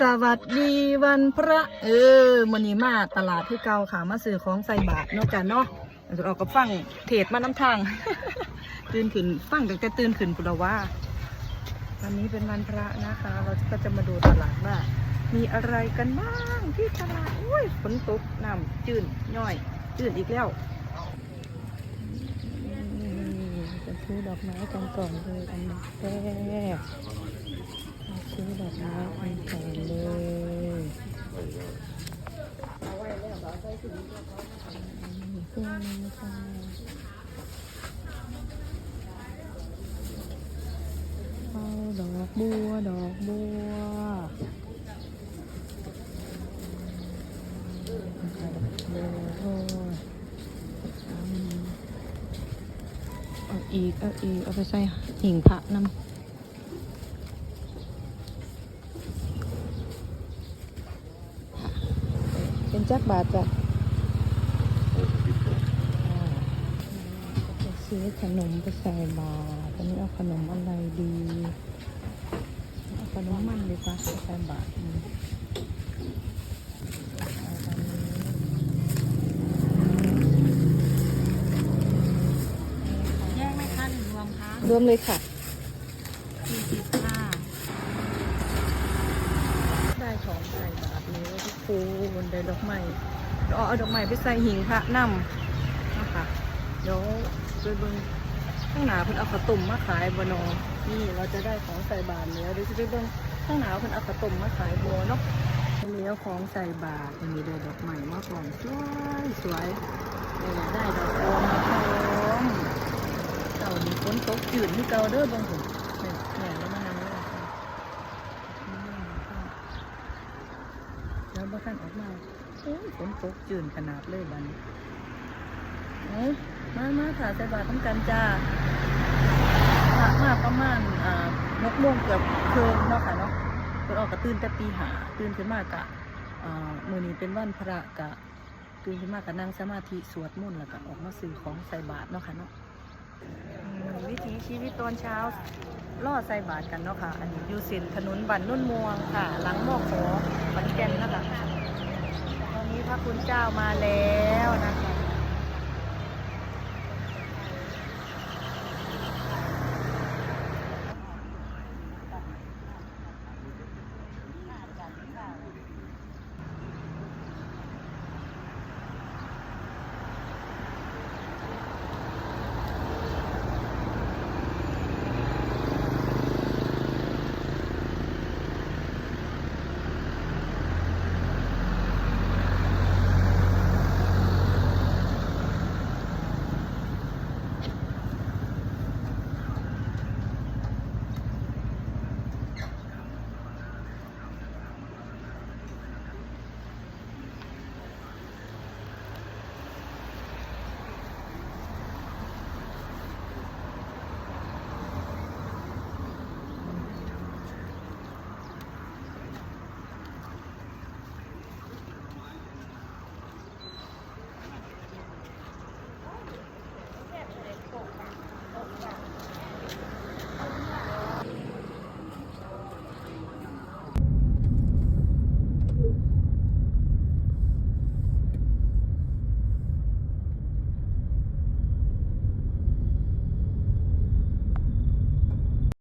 สวัสดีวันพระ เออมันนี้มาตลาดที่เก่าค่ะ มาซื้อของใส่บาทเนาะจ้ะเนาะเราก็ฟังเทศมาน้ำทาง ตื่นขึ้นฟังตั้งแต่ตื่นขึ้นปุระว่าวันนี้เป็นวันพระนะคะ เราก็จะมาดูตลาดว่ามีอะไรกันบ้างที่ตลาดอุ้ยฝนตกน้ำจืดย่อยจืดอีกแล้วมจะซื้อดอกไม้กันก่อนเลยอันดับแรกซื้อดอกไม้กันก่อนเลยพวงนี้ค่ะเอา ดอกบัวดอกบัว ดอกบัวเอาอีก เอาอีก เอาไปใส่หิ่งพระน้ำเป็นจักบาทจ้ะอ่าจะ ซื้อขนมไปใส่บาตรตอนนี้เอาขนมอะไรดี เอาขนมมันดีกว่าไปใส่บาตรอืมเอแยกไหมคะหรือรวมคะรวมเลยค่ะสี่สิบค่ะได้ของใส่บาทนี้ที่ครูบนได้ดอกไม้เอาดอกไม้ไปใส่หิงพระนำนะคะเดี๋ยว ไปเบิ่งข้างหนาเพิ่นเอาขาวต้มมาขายบเนอนี่เราจะได้ของใส่บาทแล้วเดี๋ยวจะไปเบิ่งข้างหนาเพิ่นเอาขาวต้มมาขายบัวเนาะเลี้ยวของใส่บาทมีเดดอกไม้มาก่อนสวยสวยได้ดอกบัวมาพร้อมเต่านี้ฝนตกจืดที่เก่าเด้อเบิ้งผมแหน่แล้วมันนั่งแล้วแล้วบ้านออกมาโอ้ยฝนตกจืนขนาดเลยบัดน มามาถ่ายใส่บาตรต้องกันจ้าพระมาประมาณอ่านกโมงเกือบเคิงเนาะค่ะเนาะเพิ่นออกกระตื่นแต่ตีหาตื่นขึ้นมากะอ่ามือนี้เป็นวันพระกะตื่นขึ้นมากะนั่งสมาธิสวดมนต์แล้วก็ออกมาซื้อของใส่บาตรเนาะค่ะเนาะวิถีชีวิตตอนเช้าล่อใส่บาทกันเนาะค่ะ อันนี้อยู่เส้นถนนบันนุ่นมวงค่ะ หลังหมอกขอบันแก่นนะคะตอนนี้พระคุณเจ้ามาแล้วนะ